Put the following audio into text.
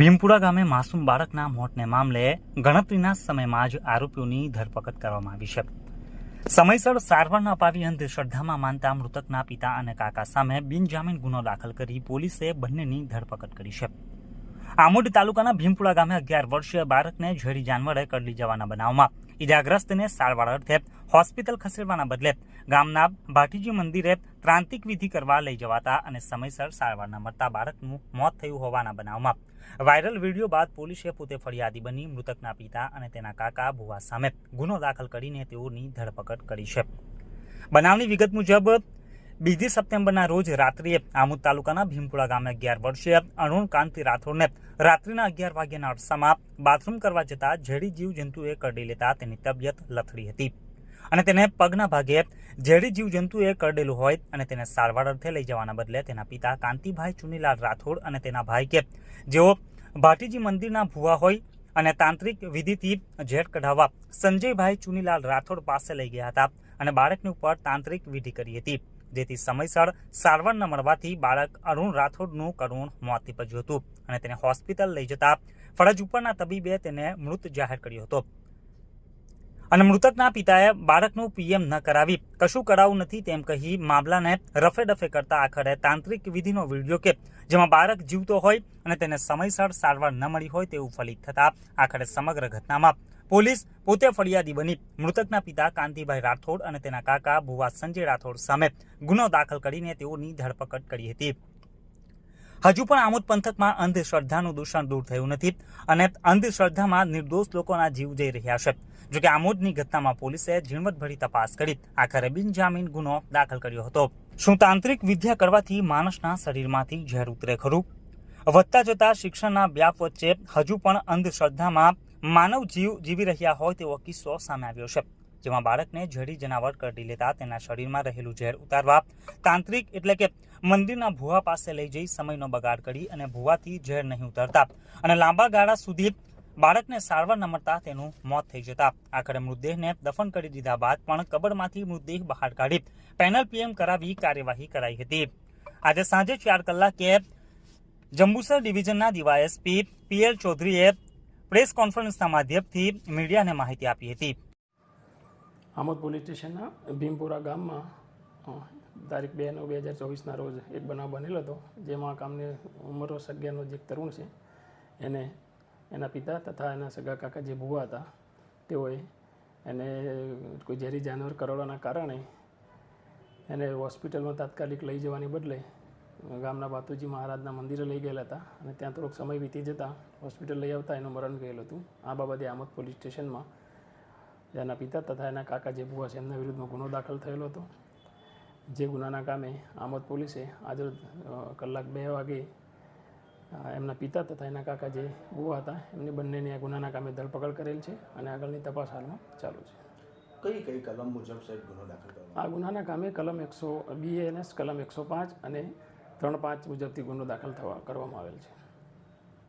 ભીમપુરા ગામે માસૂમ બાળકના મોતને મામલે ગણતરીના સમયમાં જ આરોપીઓની ધરપકડ કરવામાં આવી છે. સમયસર સારવાર ન અપાવી અંધશ્રદ્ધામાં માનતા મૃતકના પિતા અને કાકા સામે બિનજામીન ગુનો દાખલ કરી પોલીસે બંનેની ધરપકડ કરી છે. આમોદ તાલુકાના ભીમપુરા ગામે અગિયાર વર્ષીય બાળકને ઝેરી જાનવરે કરડી જવાના બનાવમાં. ઇજાગ્રસ્તને સારવાર અર્થે હોસ્પિટલ ખસેડવાના બદલે ગામના ભાટીજી મંદિરે પ્રાંતિક વિધિ કરવા લઈ જવાતા અને સમયસર સારવાર ન મળતા બાળકનું મોત થયું હોવાના બનાવમાં. વાયરલ વીડિયો બાદ પોલીસે પોતે ફરિયાદી બની મૃતકના પિતા અને તેના કાકા ભુવા સામે ગુનો દાખલ કરીને તેઓની ધરપકડ કરી છે. બનાવની વિગત મુજબ બીજી સપ્ટેમ્બરના રોજ રાત્રિએ આમોદ તાલુકાના ભીમપુરા ગામે અગિયાર વર્ષીય અરુણ કાંતિ રાઠોડને રાત્રિના અગિયાર વાગ્યાના અરસામાં બાથરૂમ કરવા જતા ઝેરી જીવજંતુએ કરડી લેતા તેની તબિયત લથડી હતી. અને તેને પગના ભાગે ઝેરી જીવજંતુએ કરડેલું હોય અને તેને સારવાર અર્થે લઈ જવાના બદલે તેના પિતા કાંતિભાઈ ચુનીલાલ રાઠોડ અને તેના ભાઈ કે જેઓ ભાટીજી મંદિરના ભુવા હોય અને તાંત્રિક વિધિથી ઝેર કઢાવવા સંજયભાઈ ચુનીલાલ રાઠોડ પાસે લઈ ગયા હતા અને બાળકની ઉપર તાંત્રિક વિધિ કરી હતી. જેથી સમયસર સારવાર ન મળવાથી બાળક અરુણ રાઠોડનું કરુણ મોત નીપજ્યું હતું અને તેને હોસ્પિટલ લઈ જતા ફરજ ઉપરના તબીબે તેને મૃત જાહેર કર્યો હતો. અને મૃતકના પિતાએ બાળકનું પીએમ ન કરાવી, કશું કરાવું નથી તેમ કહી મામલાને રફે ડફે કરતા આખરે તાંત્રિક વિધિનો વીડિયો કે જેમાં બાળક જીવતો હોય અને તેને સમયસર સારવાર ન મળી હોય તેવું ફલિત થતા આખરે સમગ્ર ઘટનામાં પોલીસ પોતે ફરિયાદી બની. મૃતકના પિતા કાંતિભાઈ રાઠોડ અને તેના કાકા ભુવા સંજય રાઠોડ સામે ગુનો દાખલ કરીને તેઓની ધરપકડ કરી હતી. હજુ પણ આમોદ પંથકમાં અંધશ્રદ્ધાનું દૂષણ દૂર થયું નથી અને અંધશ્રદ્ધામાં નિર્દોષ લોકોના જીવ જઈ રહ્યા છે. જોકે આમોદની ઘટનામાં પોલીસે ઝીણવટભરી તપાસ કરી આખરે બિનજામીન ગુનો દાખલ કર્યો હતો. શું તાંત્રિક વિદ્યા કરવાથી માણસના શરીરમાંથી ઝેર ઉતરે ખરું? વધતા જતા શિક્ષણના વ્યાપ વચ્ચે હજુ પણ અંધશ્રદ્ધામાં માનવ જીવ જીવી રહ્યા હોય તેવો કિસ્સો સામે આવ્યો છે, જેમાં બાળકને ઝેરી જનાવર કરડી લેતા તેના શરીરમાં રહેલું ઝેર ઉતારવા, તાંત્રિક એટલે કે મંદિરના ભુવા પાસે લઈ જઈ સમયનો બગાડ કરી અને ભુવાથી ઝેર નહીં ઉતરતા. અને લાંબા ગાળા સુધી બાળકને સારવાર ન મળતા તેનું મોત થઈ જતા. આખરે મૃતદેહને દફન કરી દીધા બાદ પણ કબરમાંથી મૃતદેહ બહાર કાઢી પેનલ પીએમ કરાવી કાર્યવાહી કરાઈ હતી. આજે સાંજે ચાર કલાકે જંબુસર ડિવિઝનના ડીવાયએસપી પીએલ ચૌધરીએ પ્રેસ કોન્ફરન્સના માધ્યમથી મીડિયાને માહિતી આપી હતી. આમોદ પોલીસ સ્ટેશનના ભીમપુરા ગામમાં તારીખ બે નવ બે હજાર ચોવીસના રોજ એક બનાવ બનેલો હતો, જેમાં કામને ઉંમર સગ્યાનો જે તરુણ છે, એને, એના પિતા તથા એના સગા કાકા જે ભુવા હતા, તેઓએ એને કોઈ ઝેરી જાનવર કરડવાના કારણે એને હોસ્પિટલમાં તાત્કાલિક લઈ જવાની બદલે ગામના બાતુજી મહારાજના મંદિરે લઈ ગયેલા હતા અને ત્યાં થોડોક સમય વીતી જતાં હોસ્પિટલ લઈ આવતા એનું મરણ ગયેલું હતું. આ બાબતે આમોદ પોલીસ સ્ટેશનમાં એના પિતા તથા એના કાકા જે ભુવા છે એમના વિરુદ્ધમાં ગુનો દાખલ થયેલો હતો. જે ગુનાના કામે આમોદ પોલીસે આજે કલાક બે વાગે એમના પિતા તથા એના કાકા જે ભુવા હતા એમની બંનેની આ ગુનાના કામે ધરપકડ કરેલ છે અને આગળની તપાસ હાલમાં ચાલુ છે. કઈ કઈ કલમ મુજબ સાહેબ ગુનો દાખલ આ ગુનાના કામે કલમ એકસો બીએનએસ કલમ એકસો પાંચ અને ત્રણ પાંચ મુજબથી ગુનો દાખલ થવા કરવામાં આવેલ છે.